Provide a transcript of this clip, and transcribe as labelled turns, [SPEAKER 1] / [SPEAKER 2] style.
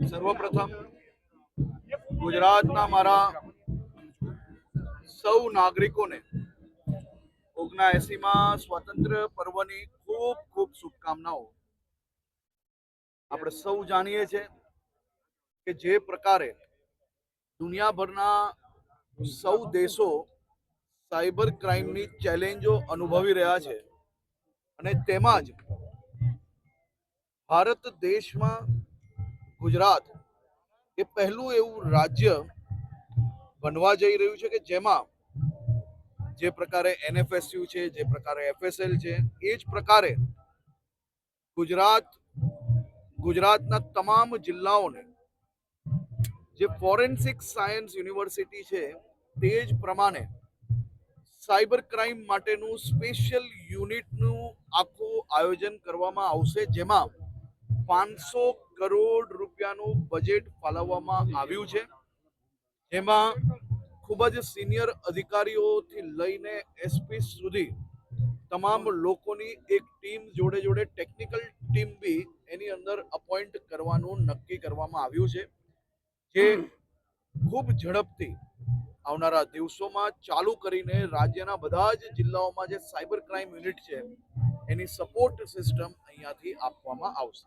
[SPEAKER 1] સર્વપ્રથમ ગુજરાતના મારા સૌ નાગરિકોને ઓગણએસીમાં સ્વતંત્ર પર્વની ખૂબ ખૂબ શુભકામનાઓ. આપણે સૌ જાણીએ છીએ કે જે પ્રકારે દુનિયાભરના સૌ દેશો સાયબર ક્રાઇમની ચેલેન્જો અનુભવી રહ્યા છે અને તેમાં જ ભારત દેશમાં ગુજરાત એ પહેલું એવું રાજ્ય બનવા જઈ રહ્યું છે કે જેમાં જે પ્રકારે એનએફએસયુ છે, જે પ્રકારે એફએસએલ છે, એ જ પ્રકારે ગુજરાત, ગુજરાતના તમામ જિલ્લાઓને જે ફોરેન્સિક સાયન્સ યુનિવર્સિટી છે તે જ પ્રમાણે સાયબર ક્રાઇમ માટેનું સ્પેશિયલ યુનિટનું આખું આયોજન કરવામાં આવશે, જેમાં પાંચસો કરોડ રૂપિયાનું બજેટ ફાળવવામાં આવ્યું છે. જેમાં ખૂબ જ સિનિયર અધિકારીઓથી લઈને એસપી સુધી તમામ લોકોની એક ટીમ જોડે જોડે ટેકનિકલ ટીમ બી એની અંદર અપોઇન્ટ કરવાનું નક્કી કરવામાં આવ્યું છે. જે ખૂબ ઝડપથી આવનારા દિવસોમાં ચાલુ કરીને રાજ્યના બધા જ જિલ્લાઓમાં જે સાયબર ક્રાઇમ યુનિટ છે, એની સપોર્ટ સિસ્ટમ અહીંયાથી આપવામાં આવશે.